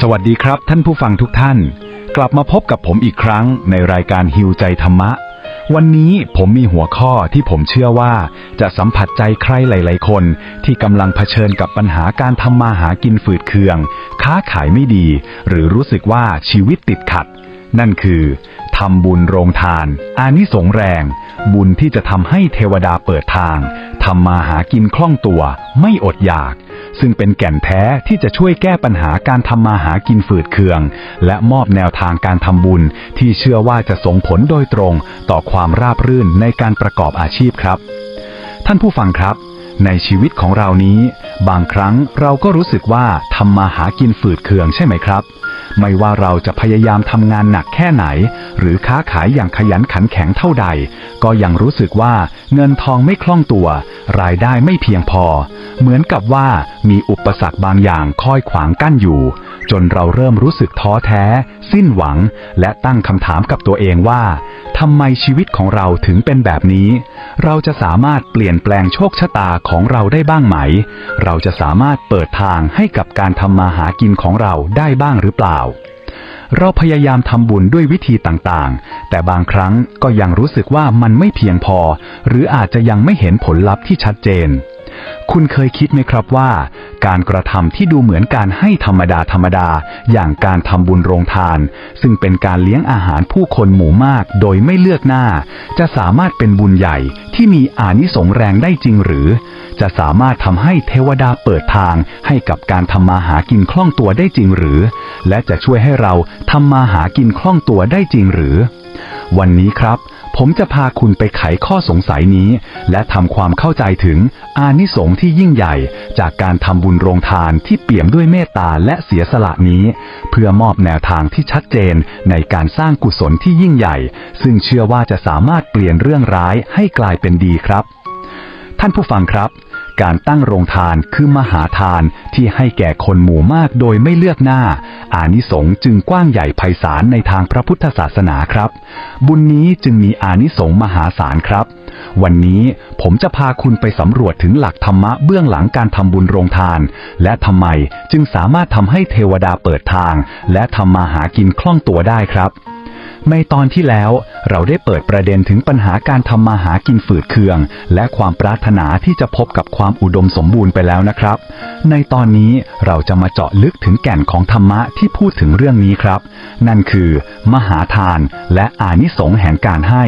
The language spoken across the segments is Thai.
สวัสดีครับท่านผู้ฟังทุกท่าน กลับมาพบกับผมอีกครั้งในรายการฮิวใจธรรมะ วันนี้ผมมีหัวข้อที่ผมเชื่อว่าจะสัมผัสใจใครหลาย ๆ คน ที่กำลังเผชิญกับปัญหาการทำมาหากินฝืดเคือง ค้าขายไม่ดี หรือรู้สึกว่าชีวิตติดขัด นั่นคือทำบุญโรงทาน อานิสงแรง บุญที่จะทำให้เทวดาเปิดทางทำมาหากินคล่องตัว ไม่อดอยาก ซึ่งเป็นแก่นแท้ที่จะช่วยแก้ปัญหาการทำมาหากินฝืดเคือง และมอบแนวทางการทำบุญ ที่เชื่อว่าจะส่งผลโดยตรงต่อความราบรื่นในการประกอบอาชีพครับ ท่านผู้ฟังครับ ในชีวิตของเรานี้ บางครั้งเราก็รู้สึกว่าทำมาหากินฝืดเคืองใช่ไหมครับ ไม่ว่าเราจะพยายามทำงานหนักแค่ไหน หรือค้าขายอย่างขยันขันแข็งเท่าใด ก็ยังรู้สึกว่าเงินทองไม่คล่องตัว รายได้ไม่เพียงพอ เหมือนกับว่ามีอุปสรรคบางอย่างคอยขวางกั้นอยู่ จนเราเริ่มรู้สึกท้อแท้ สิ้นหวัง และตั้งคำถามกับตัวเองว่าทำไมชีวิตของเราถึงเป็นแบบนี้ เราจะสามารถเปลี่ยนแปลงโชคชะตาของเราได้บ้างไหม เราจะสามารถเปิดทางให้กับการทำมาหากินของเราได้บ้างหรือเปล่าเราพยายามทำบุญด้วยวิธีต่างๆ แต่บางครั้งก็ยังรู้สึกว่ามันไม่เพียงพอ หรืออาจจะยังไม่เห็นผลลัพธ์ที่ชัดเจน คุณเคยคิดไหมครับว่า การกระทำที่ดูเหมือนการให้ธรรมดาธรรมดา อย่างการทำบุญโรงทาน ซึ่งเป็นการเลี้ยงอาหารผู้คนหมู่มากโดยไม่เลือกหน้า จะสามารถเป็นบุญใหญ่ที่มีอานิสงส์แรงได้จริงหรือ จะสามารถทำให้เทวดาเปิดทาง ให้กับการทำมาหากินคล่องตัวได้จริงหรือ และจะช่วยให้เราทำมาหากินคล่องตัวได้จริงหรือ วันนี้ครับ ผมจะพาคุณไปไขข้อสงสัยนี้ และทำความเข้าใจถึงอานิสงส์ที่ยิ่งใหญ่ จากการทำบุญโรงทานที่เปี่ยมด้วยเมตตาและเสียสละนี้ เพื่อมอบแนวทางที่ชัดเจนในการสร้างกุศลที่ยิ่งใหญ่ ซึ่งเชื่อว่าจะสามารถเปลี่ยนเรื่องร้ายให้กลายเป็นดีครับ ท่านผู้ฟังครับ การตั้งโรงทานคือมหาทานที่ให้แก่คนหมู่มากโดยไม่เลือกหน้า อานิสงส์จึงกว้างใหญ่ไพศาลในทางพระพุทธศาสนาครับ บุญนี้จึงมีอานิสงส์มหาศาลครับ วันนี้ผมจะพาคุณไปสำรวจถึงหลักธรรมะเบื้องหลังการทำบุญโรงทาน และทำไมจึงสามารถทำให้เทวดาเปิดทาง และทำมาหากินคล่องตัวได้ครับ ในตอนที่แล้วเราได้เปิดประเด็นถึงปัญหาการทำมาหากินฝืดเคือง และความปรารถนาที่จะพบกับความอุดมสมบูรณ์ไปแล้วนะครับ ในตอนนี้เราจะมาเจาะลึกถึงแก่นของธรรมะที่พูดถึงเรื่องนี้ครับ นั่นคือ มหาทานและอานิสงส์แห่งการให้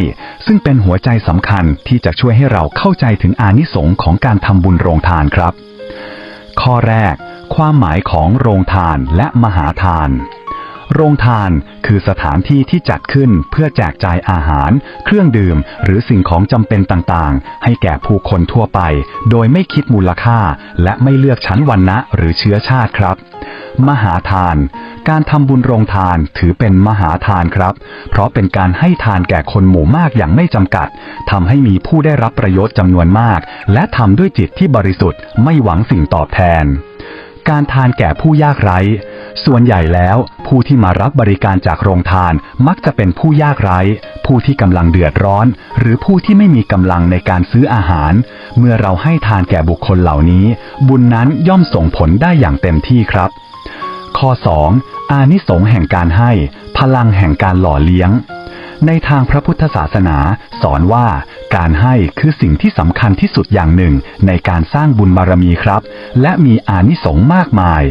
ซึ่งเป็นหัวใจสำคัญที่จะช่วยให้เราเข้าใจถึงอานิสงส์ของการทำบุญโรงทานครับ ข้อแรก ความหมายของโรงทานและมหาทาน โรงทานคือสถานที่ที่จัดขึ้นเพื่อแจกจ่ายอาหาร เครื่องดื่ม หรือสิ่งของจำเป็นต่างๆ ให้แก่ผู้คนทั่วไป โดยไม่คิดมูลค่า และไม่เลือกชั้นวรรณะหรือเชื้อชาติครับ มหาทาน การทำบุญโรงทานถือเป็นมหาทานครับ เพราะเป็นการให้ทานแก่คนหมู่มากอย่างไม่จำกัดทำให้มีผู้ได้รับประโยชน์จำนวนมาก และทำด้วยจิตที่บริสุทธิ์ไม่หวังสิ่งตอบแทนการทานแก่ผู้ยากไร้ ส่วนใหญ่แล้วผู้ที่มารับบริการจากโรงทานมักจะเป็นผู้ยากไร้ ผู้ที่กำลังเดือดร้อน หรือผู้ที่ไม่มีกำลังในการซื้ออาหาร เมื่อเราให้ทานแก่บุคคลเหล่านี้ บุญนั้นย่อมส่งผลได้อย่างเต็มที่ครับ ข้อ 2. อานิสงส์แห่งการให้ พลังแห่งการหล่อเลี้ยง ในทางพระพุทธศาสนา สอนว่าการให้คือสิ่งที่สำคัญที่สุดอย่างหนึ่งในการสร้างบุญบารมีครับ และมีอานิสงส์มากมาย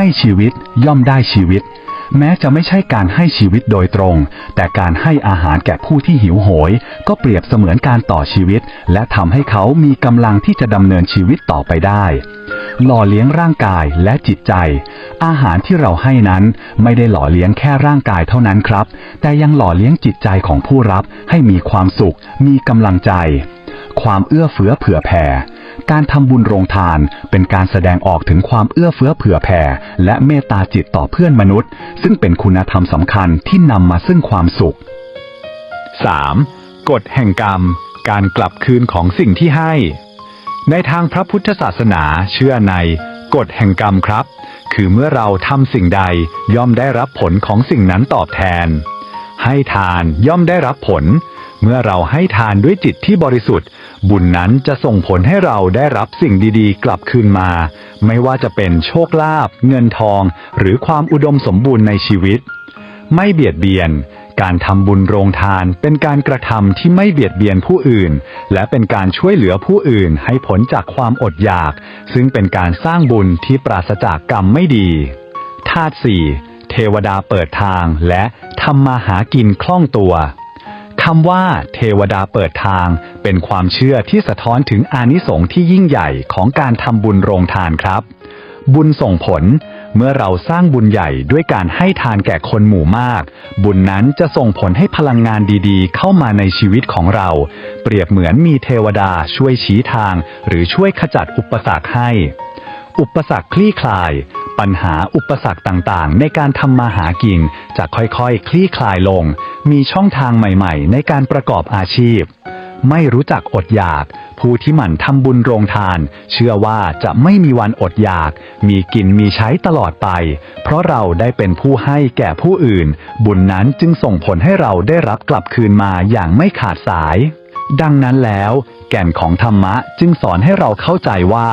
ให้ชีวิตย่อมได้ชีวิต แม้จะไม่ใช่การให้ชีวิตโดยตรง แต่การให้อาหารแก่ผู้ที่หิวโหย ก็เปรียบเสมือนการต่อชีวิต และทำให้เขามีกำลังที่จะดำเนินชีวิตต่อไปได้ หล่อเลี้ยงร่างกายและจิตใจ อาหารที่เราให้นั้นไม่ได้หล่อเลี้ยงแค่ร่างกายเท่านั้นครับ แต่ยังหล่อเลี้ยงจิตใจของผู้รับให้มีความสุข มีกำลังใจ ความเอื้อเฟื้อเผื่อแผ่ การทำบุญโรงทานเป็นการแสดงออกถึงความเอื้อเฟื้อเผื่อแผ่และเมตตาจิตต่อเพื่อนมนุษย์ ซึ่งเป็นคุณธรรมสำคัญที่นำมาซึ่งความสุข 3. กฎแห่งกรรม การกลับคืนของสิ่งที่ให้ ในทางพระพุทธศาสนาเชื่อในกฎแห่งกรรมครับ คือเมื่อเราทำสิ่งใดย่อมได้รับผลของสิ่งนั้นตอบแทน ให้ทานย่อมได้รับผล เมื่อเราให้ทานด้วยจิตที่บริสุทธิ์ บุญนั้นจะส่งผลให้เราได้รับสิ่งดีๆ กลับคืนมา ไม่ว่าจะเป็นโชคลาภเงินทอง หรือความอุดมสมบูรณ์ในชีวิต ไม่เบียดเบียน การทำบุญโรงทานเป็นการกระทำที่ไม่เบียดเบียนผู้อื่น และเป็นการช่วยเหลือผู้อื่นให้พ้นจากความอดอยาก ซึ่งเป็นการสร้างบุญที่ปราศจากกรรมไม่ดีธาตุสี่เทวดาเปิดทางและทำมาหากินคล่องตัวำว่าเทวดาเปิดทาง เป็นความเชื่อที่สะท้อนถึงอานิสงส์ที่ยิ่งใหญ่ของการทำบุญโรงทานครับ บุญส่งผลเมื่อเราสร้างบุญใหญ่ด้วยการให้ทานแก่คนหมู่มาก บุญนั้นจะส่งผลให้พลังงานดีๆ เข้ามาในชีวิตของเรา เปรียบเหมือนมีเทวดาช่วยชี้ทาง หรือช่วยขจัดอุปสรรคให้ อุปสรรคคลี่คลาย ปัญหาอุปสรรคต่างๆ ในการทำมาหากินจะค่อยๆ คลี่คลายลง มีช่องทางใหม่ๆ ในการประกอบอาชีพ ไม่รู้จักอดอยาก ผู้ที่หมั่นทำบุญโรงทาน เชื่อว่าจะไม่มีวันอดอยาก มีกินมีใช้ตลอดไป เพราะเราได้เป็นผู้ให้แก่ผู้อื่น บุญนั้นจึงส่งผลให้เราได้รับกลับคืนมาอย่างไม่ขาดสาย ดังนั้นแล้ว แก่นของธรรมะจึงสอนให้เราเข้าใจว่า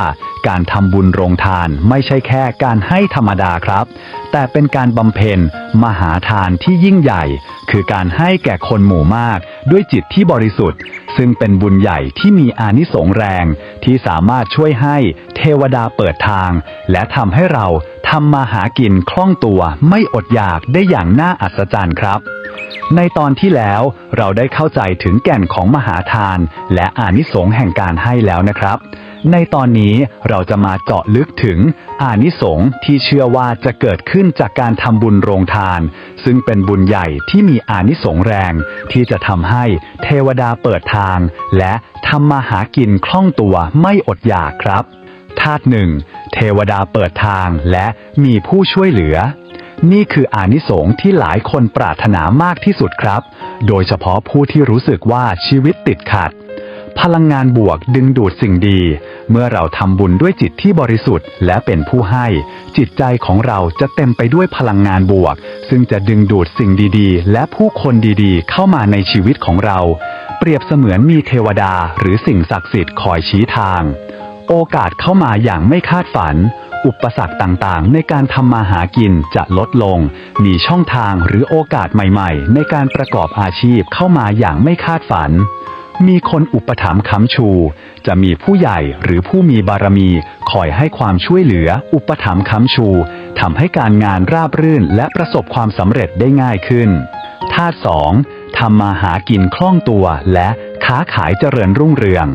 การทำบุญโรงทานไม่ใช่แค่การให้ธรรมดาครับ แต่เป็นการบำเพ็ญมหาทานที่ยิ่งใหญ่ คือการให้แก่คนหมู่มากด้วยจิตที่บริสุทธิ์ ซึ่งเป็นบุญใหญ่ที่มีอานิสงส์แรง ที่สามารถช่วยให้เทวดาเปิดทาง และทำให้เราทำมาหากินคล่องตัวไม่อดอยากได้อย่างน่าอัศจรรย์ครับ ในตอนที่แล้วเราได้เข้าใจถึงแก่นของมหาทาน และอานิสงส์แห่งการให้แล้วนะครับ ในตอนนี้เราจะมาเจาะลึกถึงอานิสงส์ที่เชื่อว่าจะเกิดขึ้นจากการทำบุญโรงทาน ซึ่งเป็นบุญใหญ่ที่มีอานิสงส์แรง ที่จะทำให้เทวดาเปิดทาง และทำมาหากินคล่องตัวไม่อดอยากครับธาตุหนึ่งเทวดาเปิดทางและมีผู้ช่วยเหลือ นี่คืออานิสงส์ที่หลายคนปรารถนามากที่สุดครับ โดยเฉพาะผู้ที่รู้สึกว่าชีวิตติดขัด พลังงานบวกดึงดูดสิ่งดี เมื่อเราทำบุญด้วยจิตที่บริสุทธิ์ และเป็นผู้ให้ จิตใจของเราจะเต็มไปด้วยพลังงานบวก ซึ่งจะดึงดูดสิ่งดีๆ และผู้คนดีๆ เข้ามาในชีวิตของเรา เปรียบเสมือนมีเทวดาหรือสิ่งศักดิ์สิทธิ์คอยชี้ทาง โอกาสเข้ามาอย่างไม่คาดฝัน อุปสรรคต่างๆ ในการทำมาหากินจะลดลง มีช่องทางหรือโอกาสใหม่ๆ ในการประกอบอาชีพเข้ามาอย่างไม่คาดฝัน มีคนอุปถัมภ์ค้ำชู จะมีผู้ใหญ่หรือผู้มีบารมี คอยให้ความช่วยเหลือ อุปถัมภ์ค้ำชูทำให้การงานราบรื่นและประสบความสำเร็จได้ง่ายขึ้นธาตุสองทำมาหากินคล่องตัวและค้าขายเจริญรุ่งเรือง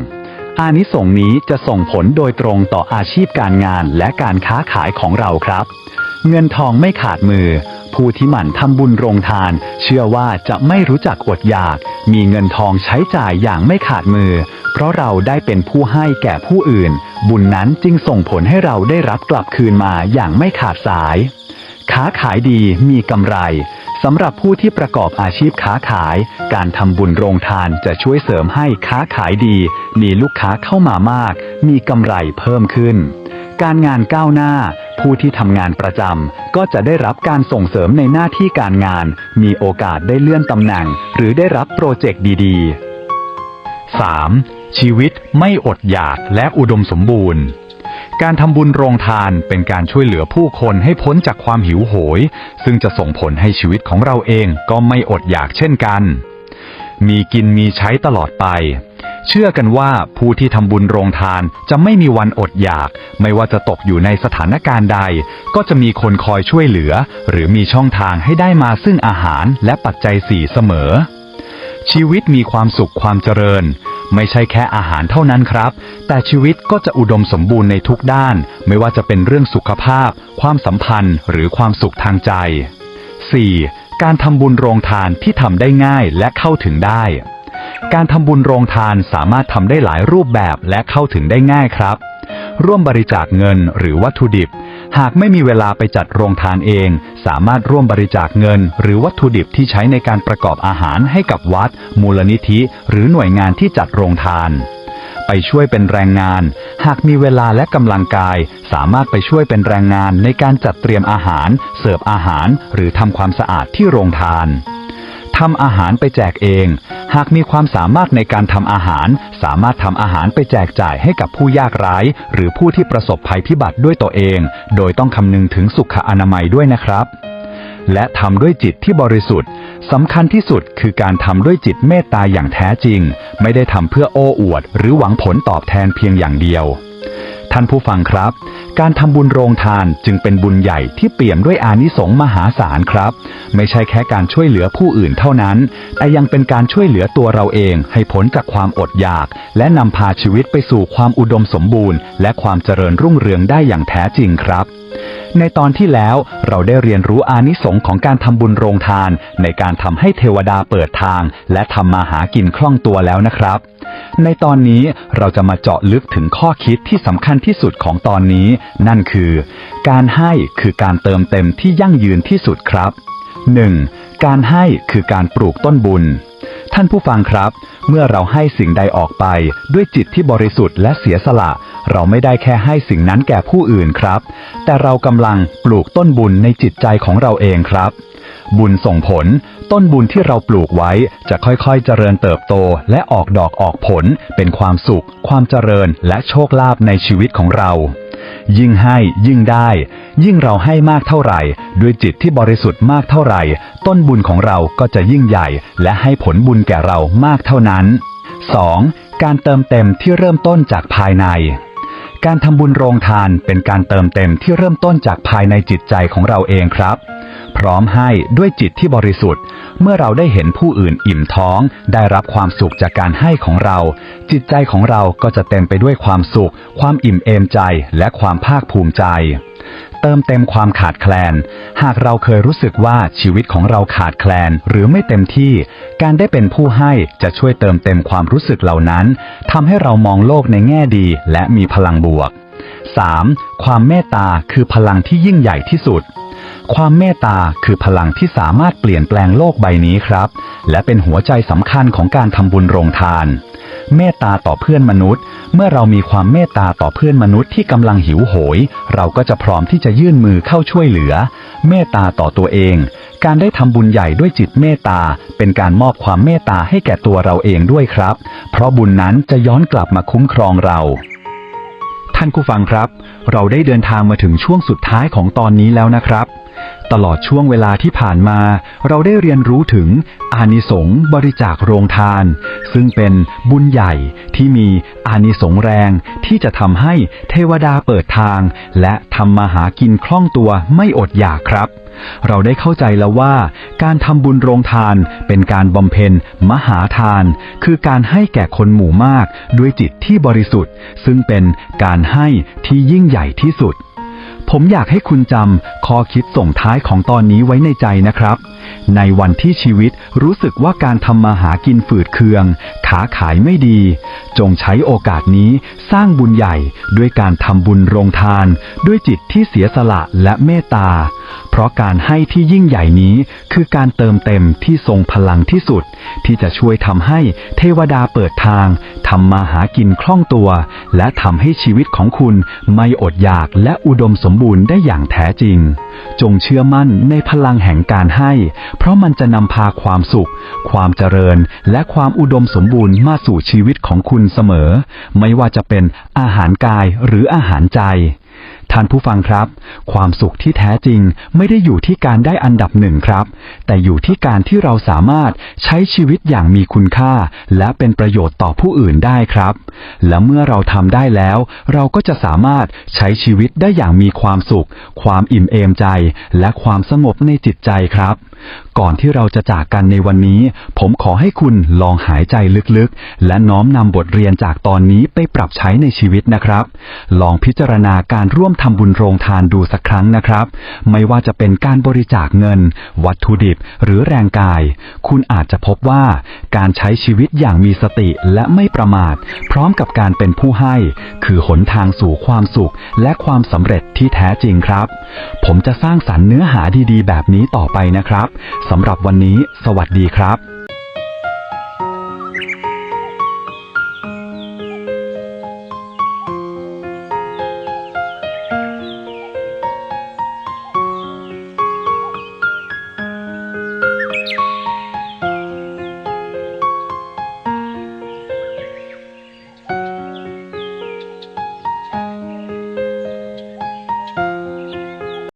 อานิสงส์นี้จะส่งผลโดยตรงต่ออาชีพการงานและการค้าขายของเราครับ เงินทองไม่ขาดมือ ผู้ที่หมั่นทำบุญโรงทาน เชื่อว่าจะไม่รู้จักอดอยาก มีเงินทองใช้จ่ายอย่างไม่ขาดมือ เพราะเราได้เป็นผู้ให้แก่ผู้อื่น บุญนั้นจึงส่งผลให้เราได้รับกลับคืนมาอย่างไม่ขาดสาย ค้าขายดีมีกำไรสำหรับผู้ที่ประกอบอาชีพค้าขาย การทำบุญโรงทานจะช่วยเสริมให้ค้าขายดี มีลูกค้าเข้ามามาก มีกำไรเพิ่มขึ้น การงานก้าวหน้า ผู้ที่ทำงานประจำก็จะได้รับการส่งเสริมในหน้าที่การงาน มีโอกาสได้เลื่อนตำแหน่ง หรือได้รับโปรเจกต์ดี ๆ 3. ชีวิตไม่อดอยากและอุดมสมบูรณ์ การทำบุญโรงทานเป็นการช่วยเหลือผู้คนให้พ้นจากความหิวโหย ซึ่งจะส่งผลให้ชีวิตของเราเองก็ไม่อดอยากเช่นกัน มีกินมีใช้ตลอดไป เชื่อกันว่าผู้ที่ทำบุญโรงทานจะไม่มีวันอดอยาก ไม่ว่าจะตกอยู่ในสถานการณ์ใด ก็จะมีคนคอยช่วยเหลือ หรือมีช่องทางให้ได้มาซึ่งอาหารและปัจจัยสี่เสมอ ชีวิตมีความสุขความเจริญ ไม่ใช่แค่อาหารเท่านั้นครับ แต่ชีวิตก็จะอุดมสมบูรณ์ในทุกด้าน ไม่ว่าจะเป็นเรื่องสุขภาพ ความสัมพันธ์ หรือความสุขทางใจ 4. การทำบุญโรงทานที่ทำได้ง่ายและเข้าถึงได้ การทำบุญโรงทานสามารถทำได้หลายรูปแบบและเข้าถึงได้ง่ายครับ ร่วมบริจาคเงินหรือวัตถุดิบ หากไม่มีเวลาไปจัดโรงทานเอง สามารถร่วมบริจาคเงิน หรือวัตถุดิบที่ใช้ในการประกอบอาหารให้กับวัด มูลนิธิ หรือหน่วยงานที่จัดโรงทาน ไปช่วยเป็นแรงงาน หากมีเวลาและกำลังกาย สามารถไปช่วยเป็นแรงงานในการจัดเตรียมอาหาร เสิร์ฟอาหาร หรือทำความสะอาดที่โรงทานทำอาหารไปแจกเอง หากมีความสามารถในการทำอาหาร สามารถทำอาหารไปแจกจ่ายให้กับผู้ยากไร้หรือผู้ที่ประสบภัยพิบัติด้วยตัวเอง โดยต้องคำนึงถึงสุขอนามัยด้วยนะครับ และทำด้วยจิตที่บริสุทธิ์สำคัญที่สุดคือการทำด้วยจิตเมตตาอย่างแท้จริง ไม่ได้ทำเพื่อโอ้อวด หรือหวังผลตอบแทนเพียงอย่างเดียว ท่านผู้ฟังครับ การทำบุญโรงทานจึงเป็นบุญใหญ่ที่เปี่ยมด้วยอานิสงส์มหาศาลครับ ไม่ใช่แค่การช่วยเหลือผู้อื่นเท่านั้น แต่ยังเป็นการช่วยเหลือตัวเราเองให้พ้นจากความอดอยาก และนำพาชีวิตไปสู่ความอุดมสมบูรณ์ และความเจริญรุ่งเรืองได้อย่างแท้จริงครับ ในตอนที่แล้วเราได้เรียนรู้อานิสงส์ของการทำบุญโรงทาน ในการทำให้เทวดาเปิดทาง และทำมาหากินคล่องตัวแล้วนะครับ ในตอนนี้เราจะมาเจาะลึกถึงข้อคิดที่สำคัญที่สุดของตอนนี้ นั่นคือ การให้คือการเติมเต็มที่ยั่งยืนที่สุดครับ 1. การให้คือการปลูกต้นบุญานผู้ฟังครับ เมื่อเราให้สิ่งใดออกไป ด้วยจิตที่บริสุทธิ์และเสียสละ เราไม่ได้แค่ให้สิ่งนั้นแก่ผู้อื่นครับ แต่เรากำลังปลูกต้นบุญในจิตใจของเราเองครับ บุญส่งผล ต้นบุญที่เราปลูกไว้จะค่อยๆ เจริญเติบโต และออกดอกออกผล เป็นความสุข ความเจริญและโชคลาภในชีวิตของเรา ยิ่งให้ยิ่งได้ ยิ่งเราให้มากเท่าไหร่ ด้วยจิตที่บริสุทธิ์มากเท่าไหร่ ต้นบุญของเราก็จะยิ่งใหญ่ และให้ผลบุญแก่เรามากเท่านั้น 2. การเติมเต็มที่เริ่มต้นจากภายใน การทำบุญโรงทานเป็นการเติมเต็มที่เริ่มต้นจากภายในจิตใจของเราเองครับ พร้อมให้ด้วยจิตที่บริสุทธิ์ เมื่อเราได้เห็นผู้อื่นอิ่มท้อง ได้รับความสุขจากการให้ของเรา จิตใจของเราก็จะเต็มไปด้วยความสุข ความอิ่มเอมใจและความภาคภูมิใจเติมเต็มความขาดแคลน หากเราเคยรู้สึกว่าชีวิตของเราขาดแคลนหรือไม่เต็มที่ การได้เป็นผู้ให้จะช่วยเติมเต็มความรู้สึกเหล่านั้นทำให้เรามองโลกในแง่ดีและมีพลังบวก 3. ความเมตตาคือพลังที่ยิ่งใหญ่ที่สุด ความเมตตาคือพลังที่สามารถเปลี่ยนแปลงโลกใบนี้ครับ และเป็นหัวใจสำคัญของการทำบุญโรงทาน เมตตาต่อเพื่อนมนุษย์ เมื่อเรามีความเมตตาต่อเพื่อนมนุษย์ที่กำลังหิวโหย เราก็จะพร้อมที่จะยื่นมือเข้าช่วยเหลือ เมตตาต่อตัวเอง การได้ทำบุญใหญ่ด้วยจิตเมตตา เป็นการมอบความเมตตาให้แก่ตัวเราเองด้วยครับ เพราะบุญนั้นจะย้อนกลับมาคุ้มครองเรา ท่านผู้ฟังครับ เราได้เดินทางมาถึงช่วงสุดท้ายของตอนนี้แล้วนะครับ ตลอดช่วงเวลาที่ผ่านมา เราได้เรียนรู้ถึงอานิสงส์บริจาคโรงทาน ซึ่งเป็นบุญใหญ่ที่มีอานิสงส์แรงที่จะทำให้เทวดาเปิดทาง และทำมาหากินคล่องตัวไม่อดอยากครับ เราได้เข้าใจแล้วว่า การทำบุญโรงทานเป็นการบำเพ็ญมหาทาน คือการให้แก่คนหมู่มากด้วยจิตที่บริสุทธิ์ ซึ่งเป็นการให้ที่ยิ่งใหญ่ที่สุด ผมอยากให้คุณจำข้อคิดส่งท้ายของตอนนี้ไว้ในใจนะครับ ในวันที่ชีวิตรู้สึกว่าการทำมาหากินฝืดเคือง ขาขายไม่ดี จงใช้โอกาสนี้สร้างบุญใหญ่ด้วยการทำบุญโรงทาน ด้วยจิตที่เสียสละและเมตตา เพราะการให้ที่ยิ่งใหญ่นี้คือการเติมเต็มที่ทรงพลังที่สุด ที่จะช่วยทำให้เทวดาเปิดทางทำมาหากินคล่องตัว และทำให้ชีวิตของคุณไม่อดอยากและอุดมสมบูรณ์ได้อย่างแท้จริง จงเชื่อมั่นในพลังแห่งการให้ เพราะมันจะนำพาความสุข ความเจริญ และความอุดมสมบูรณ์มาสู่ชีวิตของคุณเสมอ ไม่ว่าจะเป็นอาหารกายหรืออาหารใจ ท่านผู้ฟังครับ ความสุขที่แท้จริงไม่ได้อยู่ที่การได้อันดับหนึ่งครับ แต่อยู่ที่การที่เราสามารถใช้ชีวิตอย่างมีคุณค่า และเป็นประโยชน์ต่อผู้อื่นได้ครับ และเมื่อเราทำได้แล้ว เราก็จะสามารถใช้ชีวิตได้อย่างมีความสุข ความอิ่มเอมใจ และความสงบในจิตใจครับ ก่อนที่เราจะจากกันในวันนี้ ผมขอให้คุณลองหายใจลึกๆ และน้อมนำบทเรียนจากตอนนี้ไปปรับใช้ในชีวิตนะครับ ลองพิจารณาการร่วมทำบุญโรงทานดูสักครั้งนะครับ ไม่ว่าจะเป็นการบริจาคเงิน วัตถุดิบหรือแรงกาย คุณอาจจะพบว่าการใช้ชีวิตอย่างมีสติและไม่ประมาท พร้อมกับการเป็นผู้ให้ คือหนทางสู่ความสุขและความสำเร็จที่แท้จริงครับ ผมจะสร้างสรรค์เนื้อหาดีๆ แบบนี้ต่อไปนะครับสำหรับวันนี้ สวัสดีครับ